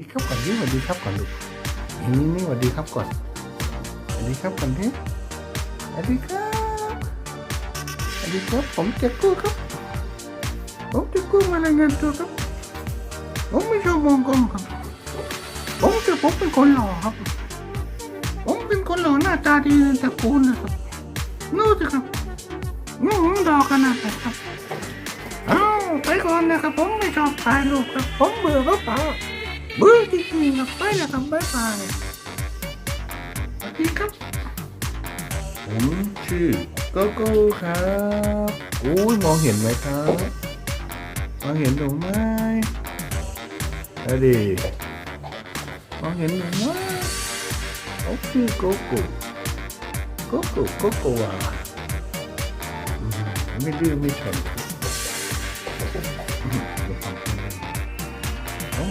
ดีครับก่อนดิสวัสดีครับก่อนลูกนี่นี่สวัสดีครับก่อนสวัสดีครับก่อนดิสวัสดีครับสวัสดีครับผมเจ๊กู้ครับ ผมเจ๊กู้มารายงานตัวครับผมไม่ชอบมองกล้องครับ ผมจะผมเป็นคนหล่อครับ ผมเป็นคนหล่อหน้าตาดีในตระกูนะครับนู่นสิครับนู่นดอกขนาดไหนครับเอาไปก่อนนะครับ ผมไม่ชอบถ่ายรูปครับ ผมเบื่อครับป๋า บื่อจริงๆครับไปนะครับบ๊ายสวัสดีครับ ผมชื่อโกโก้ครับอุ้ยมองเห็นไหมครับมองเห็นหรือไม่อดีมองเห็นหรือไม่ผมชื่อโกโก้โกโก้โกโก้อะอืมไม่ดื้อไม่ชน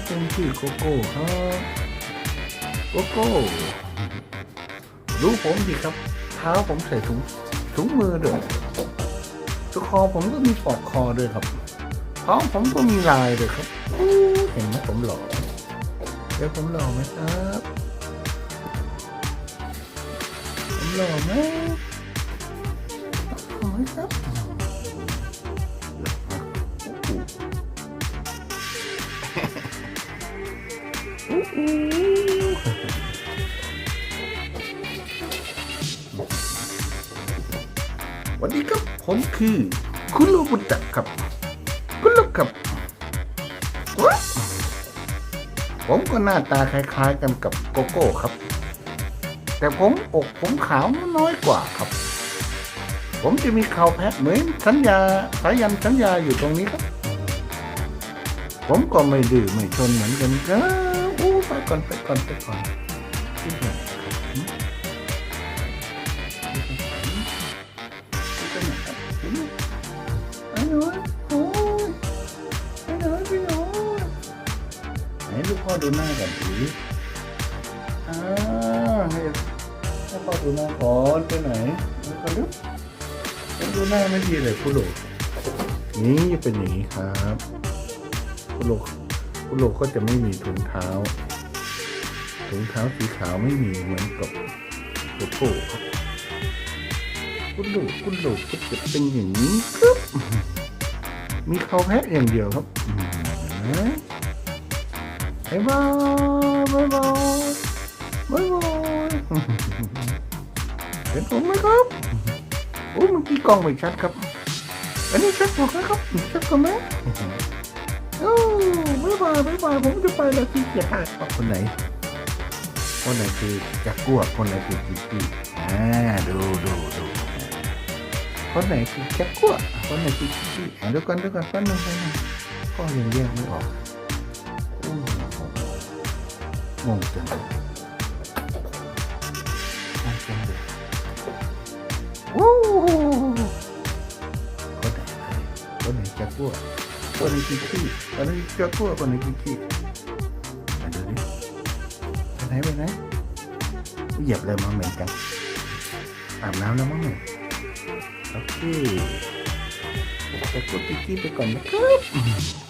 ครับน้งชื่อโกโก้ครับโกโก้ดูผมดิครับ เท้าผมใส่ถุงถุงมือด้วยทุกคอผมก็มีปลอกคอด้วยครับท้องผมก็มีลายด้วยครับเห็นไหมผมหล่อเดี๋ยวผมหล่อไหมครับผมหล่อไหมหล่อไหมครับ วัสดีครับผมคือ คุณโรบุตะครับ คุณลูกครับ ผมก็หน้าตาคล้ายๆกันกับโกโก้ครับ แต่ผมอกผมขาวน้อยกว่าครับ ผมจะมีเขาวแพะเหมือนสัญญาสายันสัญญาอยู่ตรงนี้ครับ ผมก็ไม่ดื้อไม่ชนเหมือนกันครับ อู้ไปก่อนไปก่อนไปก่อนที่ไหนไปไหนไปไหนูโอ้ยไหนูพี่หนูไหนลูกพ่อดูหน้าก่อนสิอ่าให้ให้พ่อดูหน้าก่อนไปไหนไปก่อนดูต้องดูหน้าไม่ดีเลยคุณลูกนี่เป็นอย่างนี้ครับคุณลูกคุณลูกก็จะไม่มีถุงเท้า ถุงเท้าสีขาวไม่มีเหมือนกับโกโก้คุณลูกคุณลูกก็จะเป็นอย่างนี้ครับมีเขาแพะอย่างเดียวครับเห็นไมบ๊ายบายบ๊ายบายบ๊ายบายเห็นผมไหมครับโอ้มื่อกี้กล้องไม่ชัดครับ อันนี้ชัดกว่าครับชัดกว่าไหมโอ้บ๊ายบายบ๊ายบายผมจะไปแล้วที่เกียรติคนไหน คนไหนคือจักกัวคนไหนคือจิกี้อ่าดูดูดูคนไหนคือจักกัวคนไหนคือจิกี้อ่าดูก่อนดูก่อนแป๊บนึงแป๊บนึงก็ยังแยกไม่ออกงงจังเลยงงจังเลยโอ้คนไหนคนไหนจักกัวคนนี้กี่ขี้คนนี้เจ้าตัวคนนี้กี่ขี้ ไปไหนเหยียบเลยมั้งเหมือนกันอาบน้ำแล้วมั้งเนี่ยโอเคจะกดกี่ขี้ไปก่อนนะครับ